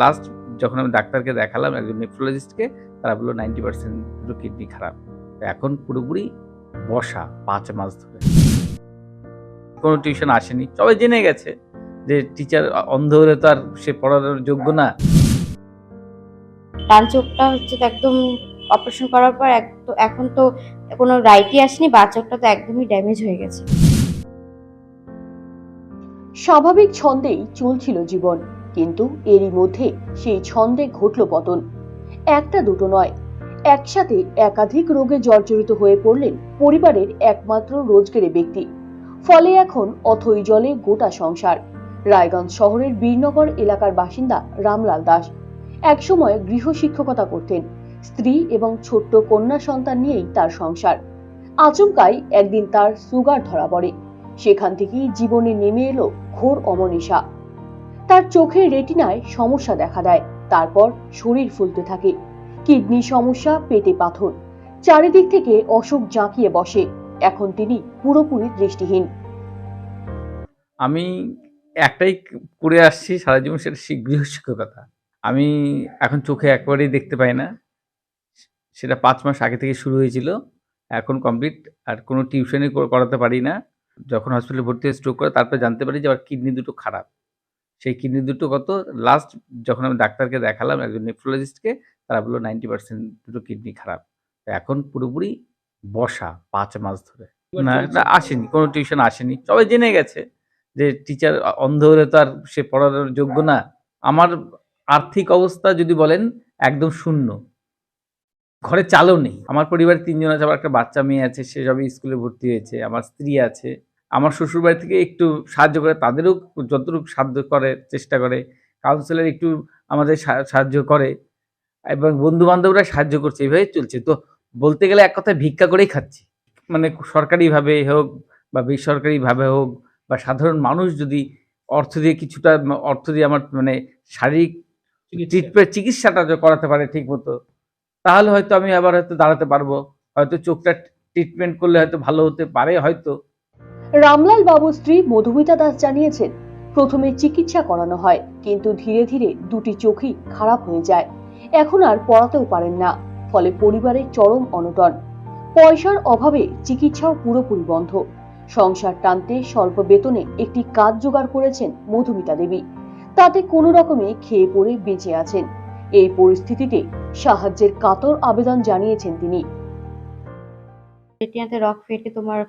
Last যখন আমি ডাক্তারকে দেখালাম একজন নেফ্রোলজিস্টকে তারা বলল নাইনটি পার্সেন্ট দুটো কিডনি খারাপ। তো এখন পুরোপুরি বসা পাঁচ মাস ধরে। কোনো টিউশন আসেনি। সবাই জেনে গেছে যে টিচার অন্ধ হলে তো আর সে পড়ানোর যোগ্য না। ডান চোখটা হচ্ছে একদম অপারেশন করার পর এক তো এখন তো কোনো রাইটই আসেনি বা চোখটা তো একদমই ড্যামেজ হয়ে গেছে। স্বাভাবিক ছন্দেই চলছিল জীবন। কিন্তু এরই মধ্যে সেই ছন্দে ঘটল পতন। একটা দুটো নয়। একসাথে একাধিক রোগে জর্জরিত হয়ে পড়লেন পরিবারের একমাত্র রোজগেরে ব্যক্তি। ফলে এখন অথই জলে গোটা সংসার। রায়গঞ্জ শহরের বীরনগর এলাকার বাসিন্দা রামলাল দাস। একসময় গৃহশিক্ষকতা করতেন। স্ত্রী এবং ছোট্ট কন্যা সন্তান নিয়েই তার সংসার। আচমকাই একদিন তার সুগার ধরা পড়ে। সেখান থেকেই জীবনে নেমে এলো ঘোর অমনিশা তার চোখের রেটিনায় সমস্যা দেখা দেয়। তারপর শরীর ফুলতে থাকে। কিডনি সমস্যা, পেটে পাথর। চারিদিক থেকে অসুখ জাঁকিয়ে বসে। এখন তিনি পুরোপুরি দৃষ্টিহীন। আমি একটাই করে আসছি, সারা জীবন সেটা শি- গৃহশিক্ষকতা আমি এখন চোখে একবারেই দেখতে পাই না। সেটা পাঁচ মাস আগে থেকে শুরু হয়েছিল। এখন কমপ্লিট আর কোনো টিউশনই করাতে পারি না। যখন হসপিটালে ভর্তি হয়ে স্ট্রোক করে, তারপরে জানতে পারি যে আমার কিডনি দুটো খারাপ। সেই কিডনি দুটো কত? লাস্ট যখন আমি ডাক্তারকে দেখালাম একজন নেফ্রোলজিস্টকে তারা বলল নাইনটি পার্সেন্ট দুটো কিডনি খারাপ। এখন পুরোপুরি বসা পাঁচ মাস ধরে। না না, আসেনি কোনো টিউশন আসেনি। সবাই জেনে গেছে যে টিচার অন্ধ হলে তো আর সে পড়ানোর যোগ্য না। আমার আর্থিক অবস্থা যদি বলেন একদম শূন্য। ঘরে চালও নেই। আমার পরিবারে তিনজন আছে আমার একটা বাচ্চা মেয়ে আছে সে সবই স্কুলে ভর্তি হয়েছে আমার স্ত্রী আছে। আমার শ্বশুরবাড়ি থেকে একটু সাহায্য করে তাদেরও যতটুকু সাহায্য করে চেষ্টা করে। কাউন্সিলর একটু আমাদের সাহায্য করে এবং বন্ধু বান্ধবরা সাহায্য করছে এইভাবে চলছে। তো বলতে গেলে এক কথায় ভিক্ষা করেই খাচ্ছি। মানে সরকারিভাবে হোক বা বেসরকারিভাবে হোক বা সাধারণ মানুষ যদি অর্থ দিয়ে কিছুটা অর্থ দিয়ে আমার মানে শারীরিক ট্রিটমেন্ট চিকিৎসাটা করাতে পারে ঠিক মতো তাহলে হয়তো আমি আবার হয়তো দাঁড়াতে পারব। হয়তো চোখটা ট্রিটমেন্ট করলে হয়তো ভালো হতে পারে হয়তো। রামলাল বাবুর স্ত্রী মধুমিতা দাস জানিয়েছেন, প্রথমে চিকিৎসা করানো হয়, কিন্তু ধীরে ধীরে দুটি চোখই খারাপ হয়ে যায়। এখন আর পড়াতেও পারেন না, ফলে পরিবারের চরম অনটন। পয়সার অভাবে চিকিৎসাও পুরোপুরি বন্ধ। সংসার টানতে স্বল্প বেতনে একটি কাজ জোগাড় করেছেন মধুমিতা দেবী। তাতে কোনো রকমে খেয়ে পড়ে বেঁচে আছেন। এই পরিস্থিতিতে সাহায্যের কাতর আবেদন জানিয়েছেন তিনি। রেটিনাতে রক ফেটে তোমার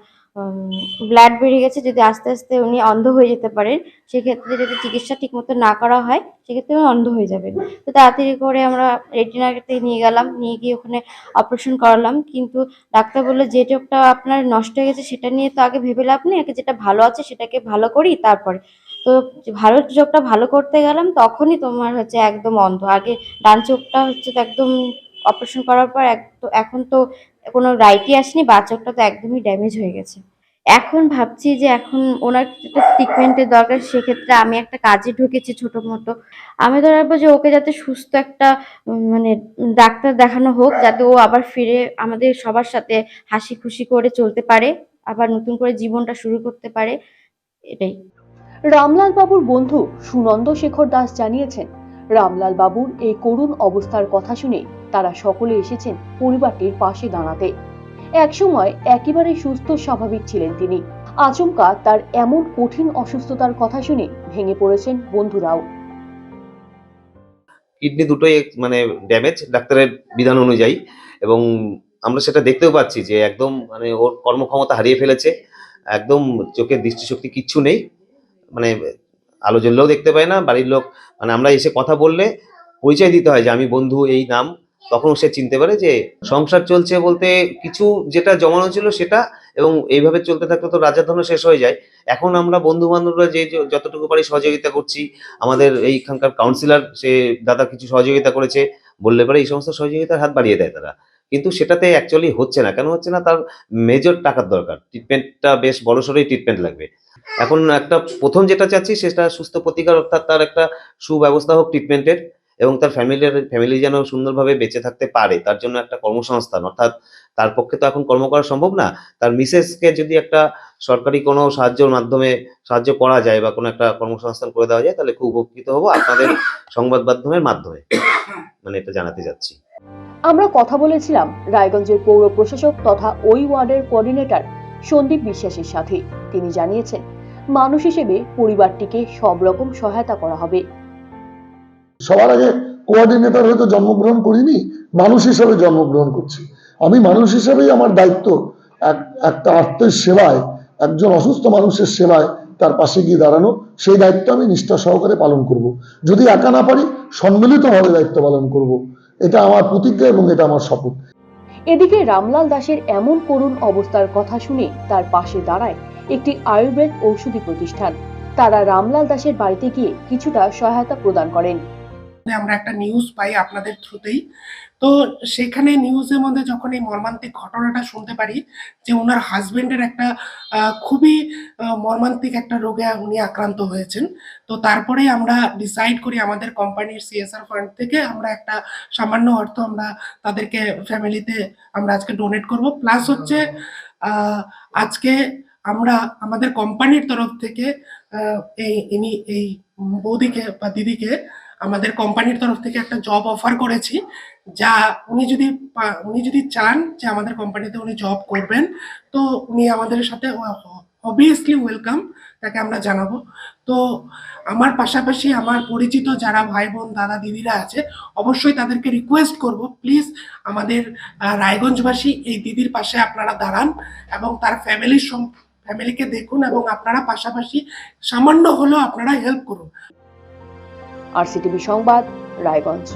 ব্লাড বেরিয়ে গেছে যদি আস্তে আস্তে উনি অন্ধ হয়ে যেতে পারেন, সেক্ষেত্রে যদি চিকিৎসা ঠিকমতো না করা হয়, সেক্ষেত্রে উনি অন্ধ হয়ে যাবেন। তো তাড়াতাড়ি করে আমরা রেটিনাতে নিয়ে গেলাম, নিয়ে গিয়ে ওখানে অপারেশন করালাম। কিন্তু ডাক্তার বলল, যে চোখটা আপনার নষ্ট হয়ে গেছে, সেটা নিয়ে তো আগে ভেবে লাভ নেই, আগে যেটা ভালো আছে সেটাকে ভালো করি, তারপরে। তো ভালো চোখটা ভালো করতে গেলাম, তখনই তোমার হচ্ছে একদম অন্ধ। আগে ডান চোখটা হচ্ছে একদম অপারেশন করার পর এখন তো কোনো রাইটই আসেনি বা চোখটা তো একদমই ড্যামেজ হয়ে গেছে। এখন ভাবছি যে এখন ওনার ট্রিটমেন্টের দরকার, সেক্ষেত্রে আমি একটা কাজে ঢুকেছি ছোট মতো আমি তো ভাববো যে ওকে যাতে সুস্থ একটা মানে ডাক্তার দেখানো হোক, যাতে ও আবার ফিরে আমাদের সবার সাথে হাসি খুশি করে চলতে পারে, আবার নতুন করে জীবনটা শুরু করতে পারে, এটাই। রামলাল বাবুর বন্ধু সুনন্দ শেখর দাস জানিয়েছেন, রামলাল বাবুর এই করুণ অবস্থার কথা শুনে তারা সকলে এসেছেন পরিবারটির পাশে দাঁড়াতে। একসময় একেবারে সুস্থ স্বাভাবিক ছিলেন তিনি। আচমকা তার এমন কঠিন অসুস্থতার কথা শুনে ভেঙে পড়েছেন বন্ধুরাও। কিডনি দুটোই মানে ড্যামেজ ডাক্তারের বিধান অনুযায়ী। এবং আমরা সেটা দেখতেও পাচ্ছি যে একদম মানে ওর কর্মক্ষমতা হারিয়ে ফেলেছে। একদম চোখের দৃষ্টিশক্তি কিচ্ছু নেই। মানে আলো জ্বললেও দেখতে পায় না, বাড়ির লোক। মানে আমরা এসে কথা বললে পরিচয় দিতে হয় যে, আমি বন্ধু, এই নাম। তখন সে চিনতে পারে যে সংসার চলছে বলতে কিছু যেটা জমানো ছিল সেটা এবং এইভাবে চলতে থাকলে তো রাজার ধর্ম শেষ হয়ে যায়। এখন আমরা বন্ধু বান্ধবরা যে, যতটুকু পারি সহযোগিতা করছি। আমাদের এইখানকার কাউন্সিলর সে দাদা কিছু সহযোগিতা করেছে, বললে পরে এই সমস্ত সহযোগিতার হাত বাড়িয়ে দেয় তারা। কিন্তু সেটাতে অ্যাকচুয়ালি হচ্ছে না। কেন হচ্ছে না? তার মেজর টাকার দরকার। ট্রিটমেন্টটা বেশ বড়সড়ই ট্রিটমেন্ট লাগবে। এখন একটা প্রথম যেটা চাচ্ছি, সেটা সুস্থ প্রতিকার অর্থাৎ তার একটা সুব্যবস্থা হোক ট্রিটমেন্টের এবং তার ফ্যামিলির ফ্যামিলি যেন সুন্দরভাবে বেঁচে থাকতে পারে, তার জন্য একটা কর্মসংস্থান। অর্থাৎ তার পক্ষে তো এখন কর্ম করা সম্ভব না। তার মিসেসকে যদি একটা সরকারি কোনো সাহায্যের মাধ্যমে সাহায্য করা যায় বা কোনো একটা কর্মসংস্থান করে দেওয়া যায়, তাহলে খুব উপকৃত হব আপনাদের সংবাদ মাধ্যমের মাধ্যমে। মানে এটা জানাতে যাচ্ছি। আমরা কথা বলেছিলাম রায়গঞ্জের পৌর প্রশাসক তথা ওই ওয়ার্ডের কোঅর্ডিনেটর সন্দীপ বিশ্বাসের সাথে। তিনি জানিয়েছেন, মানুষ হিসেবে পরিবারটিকে সব রকম সহায়তা করা হবে। সবার আগে কোঅর্ডিনেটর হয়তো জন্মগ্রহণ করিনি, মানুষ হিসেবে জন্মগ্রহণ করছি আমি মানুষ হিসেবেই আমার দায়িত্ব এক- একটা আর্থের সেবায়, একজন অসুস্থ মানুষের সেবায় তার পাশে গিয়ে দাঁড়ানো, সেই দায়িত্ব আমি নিষ্ঠা সহকারে পালন করব। যদি একা না পারি, সম্মিলিতভাবে দায়িত্ব পালন করব। এটা আমার প্রতিজ্ঞা এবং এটা আমার শপথ এদিকে রামলাল দাসের এমন করুণ অবস্থার কথা শুনে তার পাশে দাঁড়ায় একটি আয়ুর্বেদ ঔষধি প্রতিষ্ঠান তারা রামলাল দাসের বাড়িতে গিয়ে কিছুটা সহায়তা প্রদান করেন আমরা একটা নিউজ পাই আপনাদের থ্রুতেই তো সেখানে নিউজের মধ্যে যখন এই মর্মান্তিক ঘটনাটা শুনতে পারি, যে ওনার হাজবেন্ডের একটা খুবই মর্মান্তিক একটা রোগে উনি আক্রান্ত হয়েছেন। তো তারপরেই আমরা ডিসাইড করি আমাদের কোম্পানির সিএসআর ফান্ড থেকে আমরা একটা সামান্য অর্থ আমরা তাদেরকে ফ্যামিলিতে আমরা আজকে ডোনেট করব। প্লাস হচ্ছে আজকে আমরা আমাদের কোম্পানির তরফ থেকে এই, ইনি, এই বৌদিকে বা দিদিকে আমাদের কোম্পানির তরফ থেকে একটা জব অফার করেছি, যা উনি যদি উনি যদি চান যে আমাদের কোম্পানিতে উনি জব করবেন, তো উনি আমাদের সাথে অবভিয়াসলি ওয়েলকাম তাকে আমরা জানাব। তো আমার পাশাপাশি আমার পরিচিত যারা ভাই বোন, দাদা, দিদিরা আছে, অবশ্যই তাদেরকে রিকোয়েস্ট করব। প্লিজ আমাদের রায়গঞ্জবাসী এই দিদির পাশে আপনারা দাঁড়ান এবং তার ফ্যামিলির ফ্যামিলিকে দেখুন এবং আপনারা পাশাপাশি সামান্য হলেও আপনারা হেল্প করুন। আর সিটিভি সংবাদ রায়গঞ্জ।